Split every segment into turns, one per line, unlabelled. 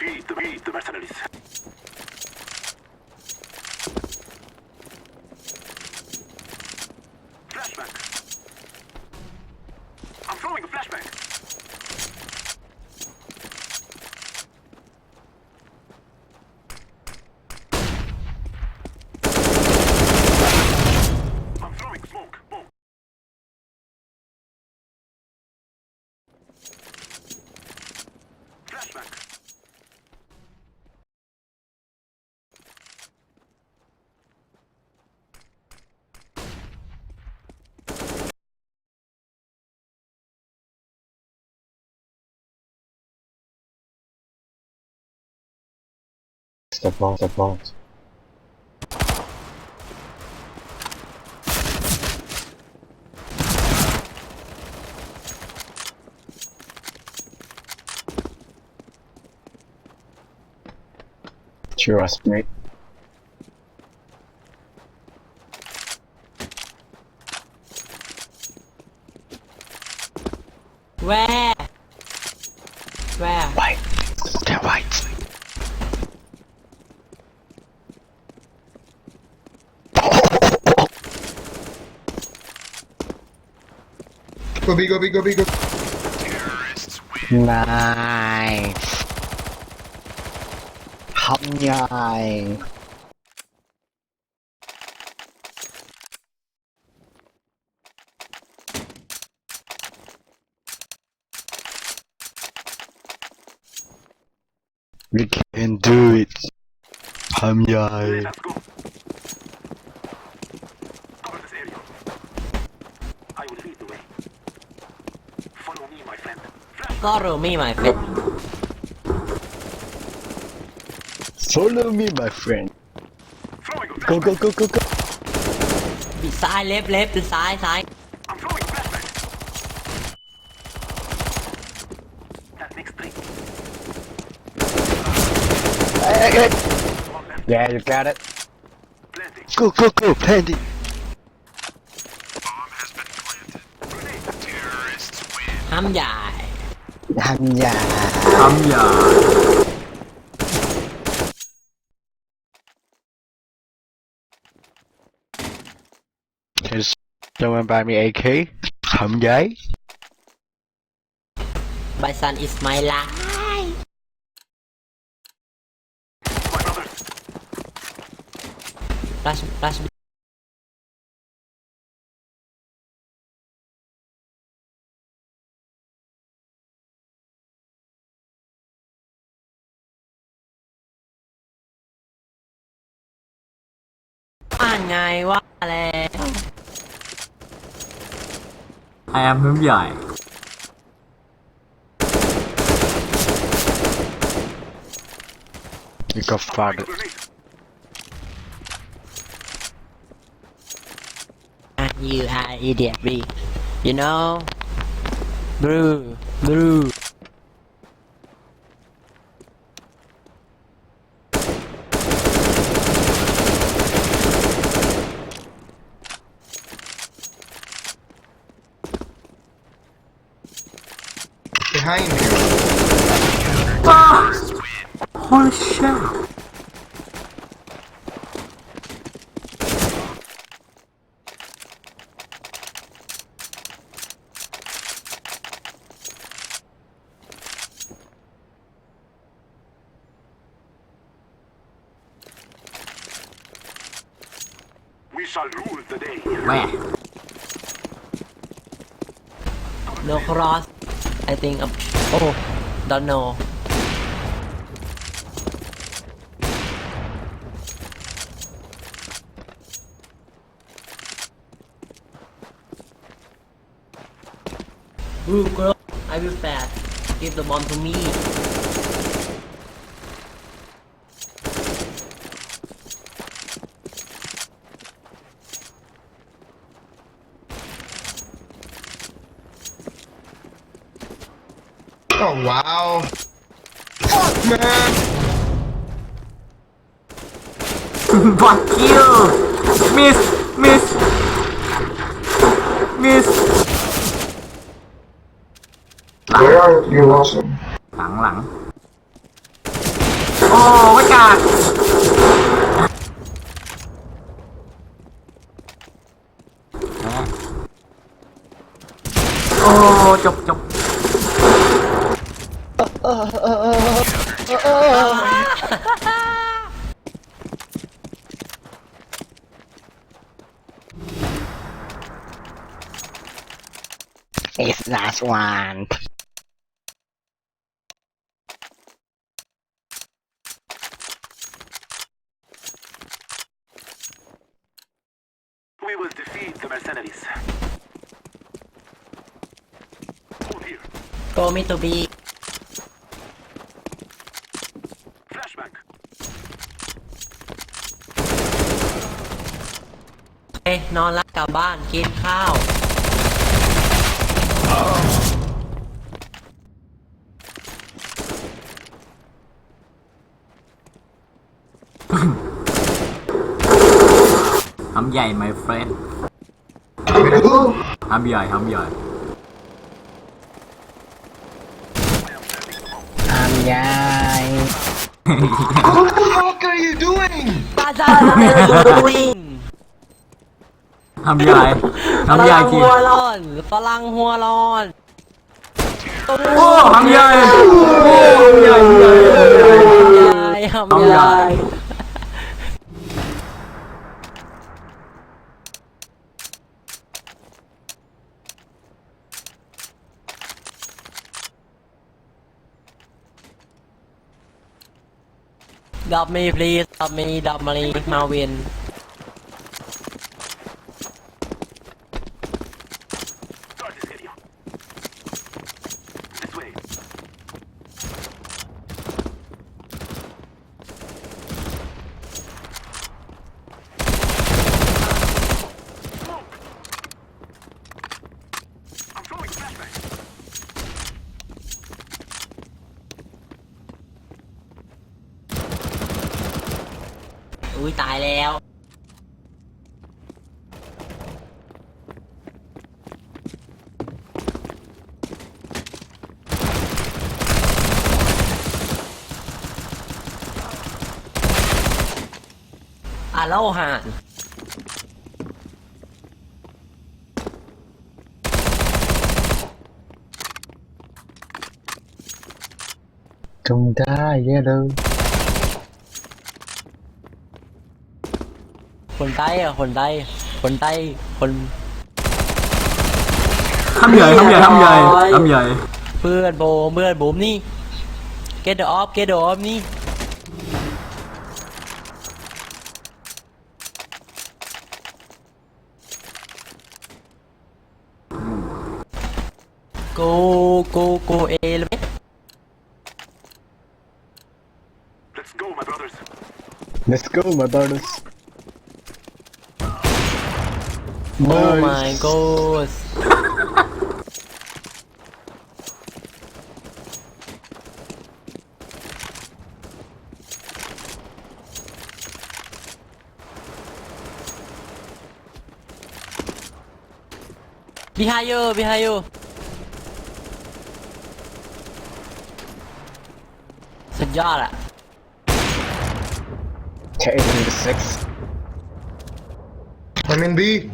Beat the, beat the mercenaries. Flashback. I'm throwing a flashback. flashback.
Step out, step out. Trust me.
B, go B, go B, go.
Nice. Hop nhai. We can do it. Hop nhai.
Follow me, my friend.
Follow me, my friend. Go, go, go, go, go.
Left left ปิดซ้ายเล็บเล็บปิดซ้ายซ้าย I'm throwing flashbang.
That makes three. Yeah, you got it. Go, go, go, Pandy. Bomb has been
planted. Terrorists win. I'm ห้ามหยา
tham gia tham gia Cho em 30 AK Hậm giấy
My son is my life Flash, flash
I am him guy. You got fired.
You are idiot, me. You know? Brew,
brew. Fuck! Holy shit!
We shall rule the day.
Where?
No cross. I think. Um, oh, don't know. girl, I will fast. Give the bomb to me.
Oh wow. Fuck man! Fuck you! Miss! Miss! Miss!
are you also?
หลังหลังโอ้ไม่กล้าโอ้จบจบ
เอสนาสวานีตัวบีเอ้นอนละกลับบ้านกินข้าว
ทำใหญ่ my friend ทำใหญ่ทำใหญ่
ยายท
ำ
ยายทำยายก
ินหัวร้อนฝรั่งหัวร้อน
โอ้ทำยายโอ้ทำย
ายทำยายทำยาย Help me please Help me help me Marvin แล้วอะเล่าหาน
จงได้เยอะเลย
คนใต้อะคนใต้คนใต้คน
ทำใหญ่ทำใหญ่ทำใหญ่ทำใหญ่
เพื่อนโบเพื่อนบุ๋มนี่เกดออฟเกดออฟนี่โกโกโกเอลเม
Let's go my brothers Let's go my brothers Oh my
god. behind you, behind you. Good job.
Okay, six. I'm in B.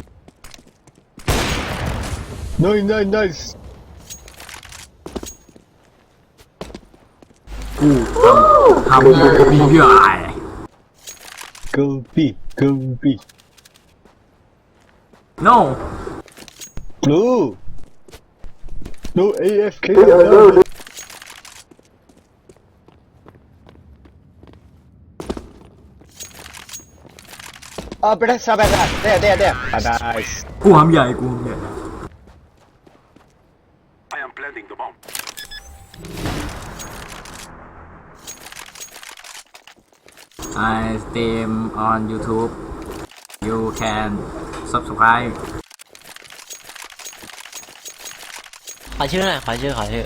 Nice, nice, nice. Puta, Campi, campi. Não! No! No AFK! Não. Abre essa, abre essa! Dê, dê, dê! Tá, tá, porra, minha, porra, minha. I stream on YouTube you can subscribe
ขอชื่อหน่อย ขอชื่อ ขอชื่อ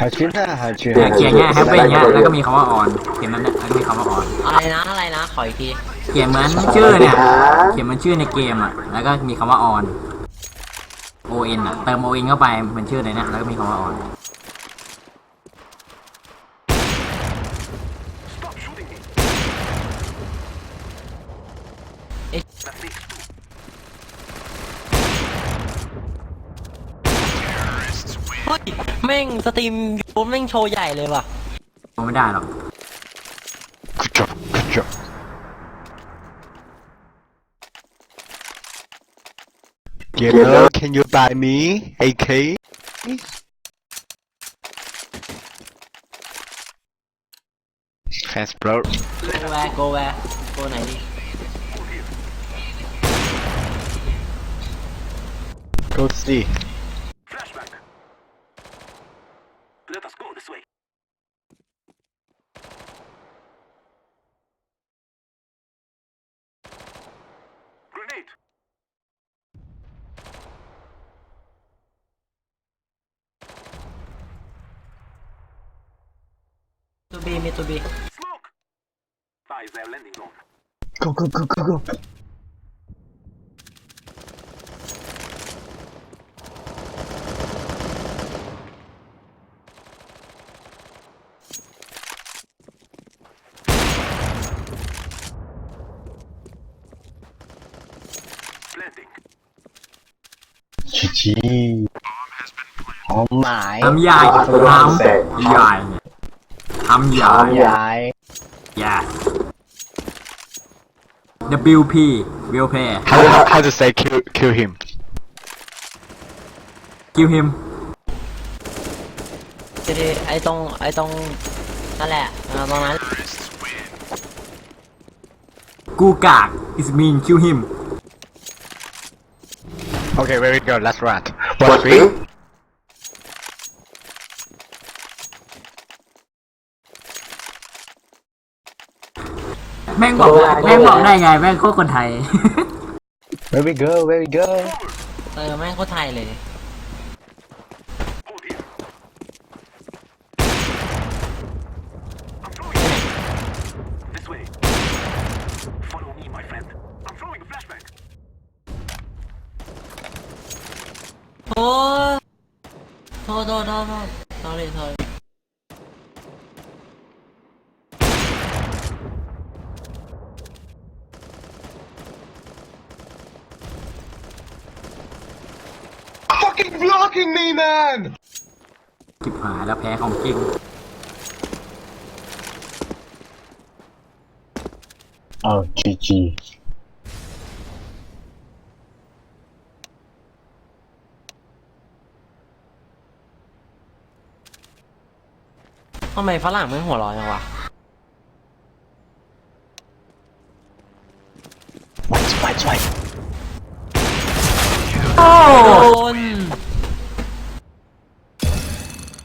ขอชื่อหน้าหชิ้นอเขียนเงีายแฮปปี้เงี้ยแล้วก็มีคำว่าออน เขียนนั้นเนี่ยแล้วก็มีคำว่าออน
อะไรนะ อะไรนะ ขออีกที
เขียนเหมือนชื่อเนี่ย เขียนเหมือนชื่อในเกมอ่ะ แล้วก็มีคำว่าออน O N อ่ะเติม O N เข้าไปเหมือนชื่อในเนี่ยแล้วก็มีคำว่าออน
แม่งสตรีมยูแม่งโชว์ใหญ่เลยว่ะ
ไม่ได้หรอก Good j เลโ can you buy me AK แคสโปรโ
กแวร์โกแวร์โกไหนดีโกสิมีตัวบี
go go go go go ชี้หอมหมายน้ำใหญ่น้ำใหญ่คำหยาบยายยา WP w e l l pay
How how, how to say kill kill him?
kill him
ทีนี้ไอ้ตรงไอ้ตรงนั่นแหละเออตรงนั้น
กูกาก is mean kill him
Okay, very good. Last round. What, What, b i l
แม่งบอกได้แม่งบอกได้ไงแม่งโคตรคนไทย Where we go Where we go
เออแม่งโคตรไทยเลยโอ้โทษโทษโทษโทษ sorry sorry
fucking me man
จิบหายแล้วแพ้ของจริงอ้าวจีจี
ทำไมฝรั่งมึงหัวร้อนจังวะ
ไปไปไป
โอ้โ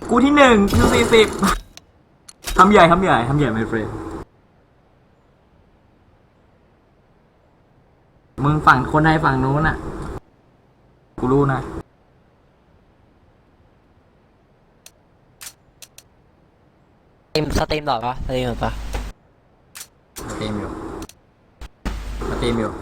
กูที่หนึ่งคิวสี่สิบทำใหญ่ทำใหญ่ทำใหญ่ไม่เฟรนมึงฝั่งคนในฝั่งนู้นอ่ะกูรู้นะ
สตรีม สตรีมหรอปะสตรีมหรอปะ
สตรีมอยู่สตรีมอยู่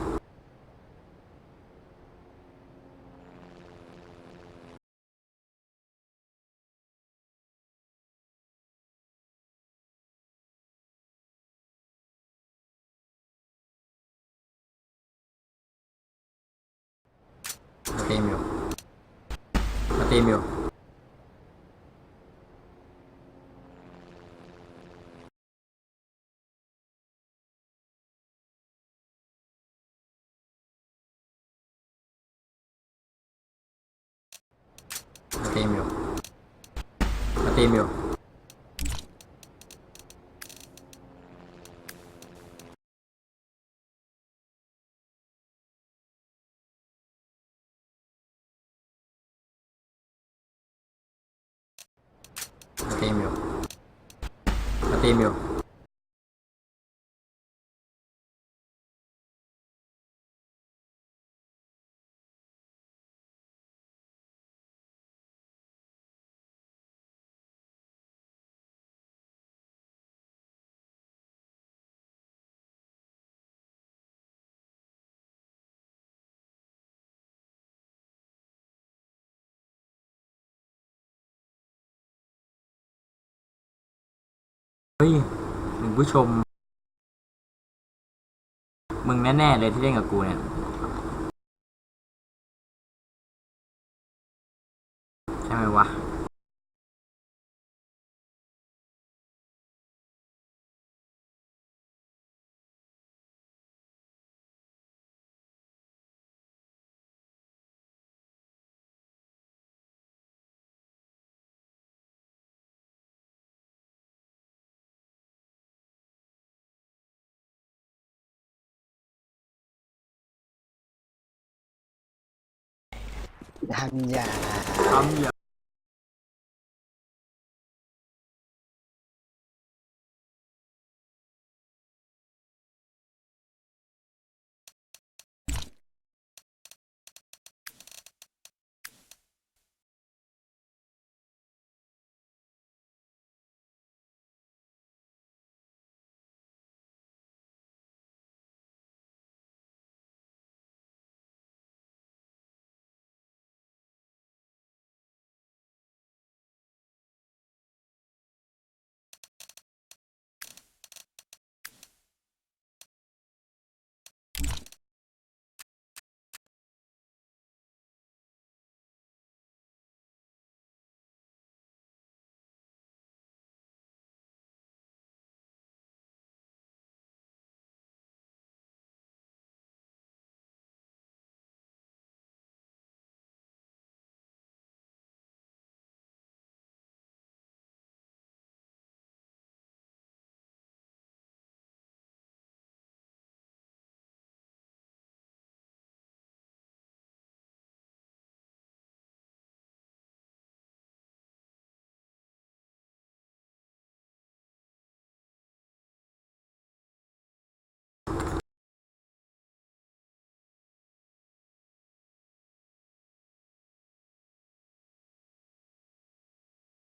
Matei meu. Matei meu. Matei meu. Matei meu. ฮ้ยมึงผู้ชม มึงแน่ๆเลยที่เล่นกับกูเนี่ย ใช่ไหมวะ 남자 남자